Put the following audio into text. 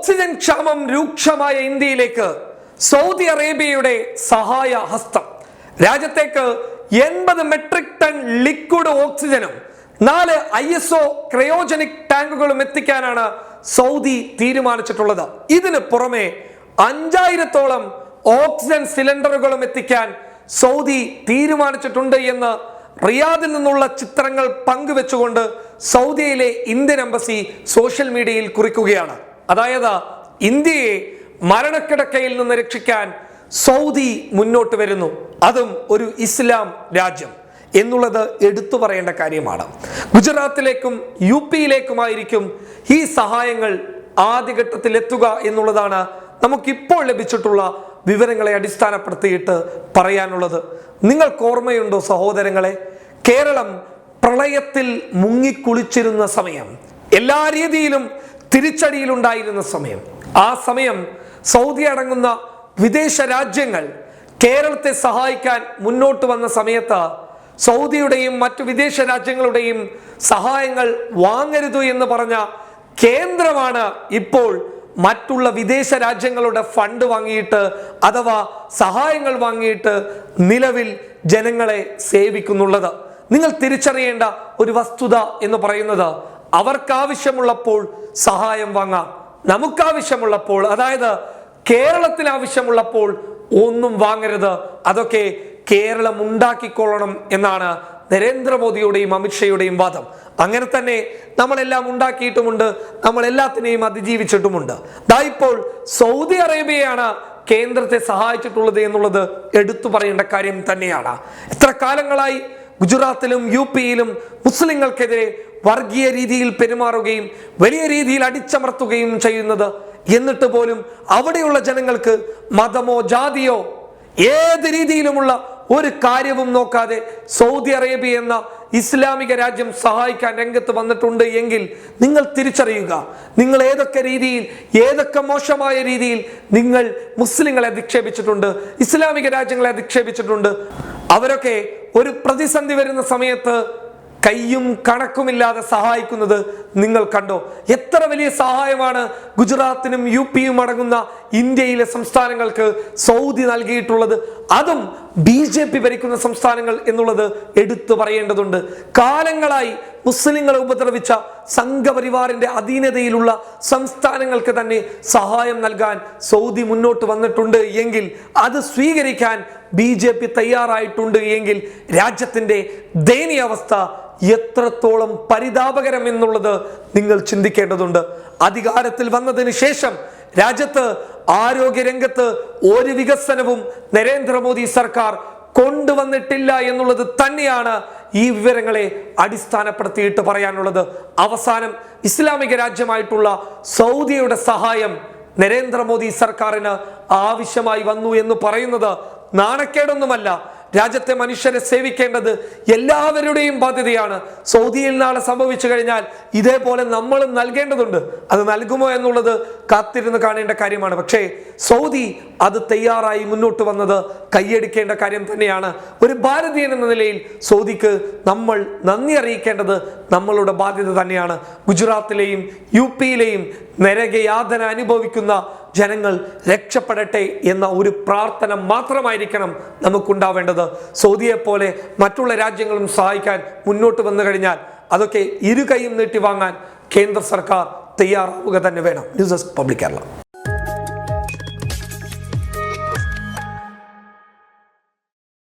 Oxygen ക്ഷാമം രൂക്ഷമായ ഇന്ത്യയിലേക്ക് സൗദി അറേബ്യയുടെ സഹായ ഹസ്തം. രാജ്യത്തേക്ക് എൺപത് മെട്രിക് ടൺ ലിക്വിഡ് ഓക്സിജനും നാല് ഐ എസ് ഒ ക്രയോജനിക് ടാങ്കുകളും എത്തിക്കാനാണ് സൗദി തീരുമാനിച്ചിട്ടുള്ളത്. ഇതിന് പുറമെ അഞ്ചായിരത്തോളം ഓക്സിജൻ സിലിണ്ടറുകളും എത്തിക്കാൻ സൗദി തീരുമാനിച്ചിട്ടുണ്ട് എന്ന് റിയാദിൽ നിന്നുള്ള ചിത്രങ്ങൾ പങ്കുവെച്ചുകൊണ്ട് സൗദിയിലെ ഇന്ത്യൻ എംബസി സോഷ്യൽ മീഡിയയിൽ കുറിക്കുകയാണ്. അതായത് ഇന്ത്യയെ മരണക്കിടക്കയിൽ നിന്ന് രക്ഷിക്കാൻ സൗദി മുന്നോട്ട് വരുന്നു. അതും ഒരു ഇസ്ലാം രാജ്യം എന്നുള്ളത് എടുത്തു പറയേണ്ട കാര്യമാണ്. ഗുജറാത്തിലേക്കും യു പിയിലേക്കുമായിരിക്കും ഈ സഹായങ്ങൾ ആദ്യഘട്ടത്തിൽ എത്തുക എന്നുള്ളതാണ് നമുക്കിപ്പോൾ ലഭിച്ചിട്ടുള്ള വിവരങ്ങളെ അടിസ്ഥാനപ്പെടുത്തിയിട്ട് പറയാനുള്ളത്. നിങ്ങൾക്ക് ഓർമ്മയുണ്ടോ സഹോദരങ്ങളെ? കേരളം പ്രളയത്തിൽ മുങ്ങിക്കുളിച്ചിരുന്ന സമയം. എല്ലാ രീതിയിലും തിരിച്ചടിയിലുണ്ടായിരുന്ന സമയം. ആ സമയം സൗദി അടങ്ങുന്ന വിദേശ രാജ്യങ്ങൾ കേരളത്തെ സഹായിക്കാൻ മുന്നോട്ട് വന്ന സമയത്ത് സൗദിയുടെയും മറ്റു വിദേശ രാജ്യങ്ങളുടെയും സഹായങ്ങൾ വാങ്ങരുത് എന്ന് പറഞ്ഞ കേന്ദ്രമാണ് ഇപ്പോൾ മറ്റുള്ള വിദേശ രാജ്യങ്ങളുടെ ഫണ്ട് വാങ്ങിയിട്ട് അഥവാ സഹായങ്ങൾ വാങ്ങിയിട്ട് നിലവിൽ ജനങ്ങളെ സേവിക്കുന്നുള്ളത്. നിങ്ങൾ തിരിച്ചറിയേണ്ട ഒരു വസ്തുത എന്ന് പറയുന്നത് അവർക്കാവശ്യമുള്ളപ്പോൾ സഹായം വാങ്ങാം. നമുക്കാവശ്യമുള്ളപ്പോൾ അതായത് കേരളത്തിന് ആവശ്യമുള്ളപ്പോൾ ഒന്നും വാങ്ങരുത്. അതൊക്കെ കേരളം ഉണ്ടാക്കിക്കൊള്ളണം എന്നാണ് നരേന്ദ്രമോദിയുടെയും അമിത്ഷയുടെയും വാദം. അങ്ങനെ തന്നെ നമ്മളെല്ലാം ഉണ്ടാക്കിയിട്ടുമുണ്ട്. നമ്മൾ എല്ലാത്തിനെയും അതിജീവിച്ചിട്ടുമുണ്ട്. ദാ ഇപ്പോൾ സൗദി അറേബ്യയാണ് കേന്ദ്രത്തെ സഹായിച്ചിട്ടുള്ളത് എന്നുള്ളത് എടുത്തു പറയേണ്ട കാര്യം തന്നെയാണ്. എത്ര കാലങ്ങളായി ഗുജറാത്തിലും യു പിയിലും മുസ്ലിങ്ങൾക്കെതിരെ വർഗീയ രീതിയിൽ പെരുമാറുകയും വലിയ രീതിയിൽ അടിച്ചമർത്തുകയും ചെയ്യുന്നത് എന്നിട്ട് പോലും അവിടെയുള്ള ജനങ്ങൾക്ക് മതമോ ജാതിയോ ഏത് രീതിയിലുമുള്ള ഒരു കാര്യവും നോക്കാതെ സൗദി അറേബ്യ എന്ന ഇസ്ലാമിക രാജ്യം സഹായിക്കാൻ രംഗത്ത് വന്നിട്ടുണ്ട് എങ്കിൽ നിങ്ങൾ തിരിച്ചറിയുക. നിങ്ങൾ ഏതൊക്കെ രീതിയിൽ ഏതൊക്കെ മോശമായ രീതിയിൽ നിങ്ങൾ മുസ്ലിങ്ങളെ അധിക്ഷേപിച്ചിട്ടുണ്ട് ഇസ്ലാമിക രാജ്യങ്ങളെ അധിക്ഷേപിച്ചിട്ടുണ്ട്. അവരൊക്കെ ഒരു പ്രതിസന്ധി വരുന്ന സമയത്ത് കയ്യും കണക്കുമില്ലാതെ സഹായിക്കുന്നത് നിങ്ങൾ കണ്ടോ? എത്ര വലിയ സഹായമാണ് ഗുജറാത്തിനും യു പിയും അടങ്ങുന്ന ഇന്ത്യയിലെ സംസ്ഥാനങ്ങൾക്ക് സൗദി നൽകിയിട്ടുള്ളത്. അതും ബി ജെ പി ഭരിക്കുന്ന സംസ്ഥാനങ്ങൾ എന്നുള്ളത് എടുത്തു പറയേണ്ടതുണ്ട്. കാലങ്ങളായി മുസ്ലിങ്ങളെ ഉപദ്രവിച്ച സംഘപരിവാറിന്റെ അധീനതയിലുള്ള സംസ്ഥാനങ്ങൾക്ക് തന്നെ സഹായം നൽകാൻ സൗദി മുന്നോട്ട് വന്നിട്ടുണ്ട് എങ്കിൽ അത് സ്വീകരിക്കാൻ ബി ജെ പി തയ്യാറായിട്ടുണ്ട് എങ്കിൽ രാജ്യത്തിന്റെ ദയനീയാവസ്ഥ എത്രത്തോളം പരിതാപകരം എന്നുള്ളത് നിങ്ങൾ ചിന്തിക്കേണ്ടതുണ്ട്. അധികാരത്തിൽ വന്നതിന് ശേഷം രാജ്യത്ത് ആരോഗ്യ രംഗത്ത് ഒരു വികസനവും നരേന്ദ്രമോദി സർക്കാർ കൊണ്ടുവന്നിട്ടില്ല എന്നുള്ളത് തന്നെയാണ് ഈ വിവരങ്ങളെ അടിസ്ഥാനപ്പെടുത്തിയിട്ട് പറയാനുള്ളത്. അവസാനം ഇസ്ലാമിക രാജ്യമായിട്ടുള്ള സൗദിയുടെ സഹായം നരേന്ദ്രമോദി സർക്കാരിന് ആവശ്യമായി വന്നു എന്ന് പറയുന്നത് നാണക്കേടൊന്നുമല്ല. രാജ്യത്തെ മനുഷ്യരെ സേവിക്കേണ്ടത് എല്ലാവരുടെയും ബാധ്യതയാണ്. സൗദിയിൽ നാളെ സംഭവിച്ചു കഴിഞ്ഞാൽ ഇതേപോലെ നമ്മളും നൽകേണ്ടതുണ്ട്. അത് നൽകുമോ എന്നുള്ളത് കാത്തിരുന്ന് കാണേണ്ട കാര്യമാണ്. പക്ഷേ സൗദി അത് തയ്യാറായി മുന്നോട്ട് വന്നത് കൈയടിക്കേണ്ട കാര്യം തന്നെയാണ്. ഒരു ഭാരതീയൻ എന്ന നിലയിൽ സൗദിക്ക് നമ്മൾ നന്ദി അറിയിക്കേണ്ടത് നമ്മളുടെ ബാധ്യത തന്നെയാണ്. ഗുജറാത്തിലെയും യു പിയിലെയും നരകയാതന അനുഭവിക്കുന്ന ജനങ്ങൾ രക്ഷപ്പെടട്ടെ എന്ന ഒരു പ്രാർത്ഥന മാത്രമായിരിക്കണം നമുക്കുണ്ടാവേണ്ടത്. സൗദിയെ പോലെ മറ്റുള്ള രാജ്യങ്ങളും സഹായിക്കാൻ മുന്നോട്ട് വന്നു കഴിഞ്ഞാൽ അതൊക്കെ ഇരു കൈയും നീട്ടി വാങ്ങാൻ കേന്ദ്ര സർക്കാർ തയ്യാറാവുക തന്നെ വേണം. News desk public Kerala.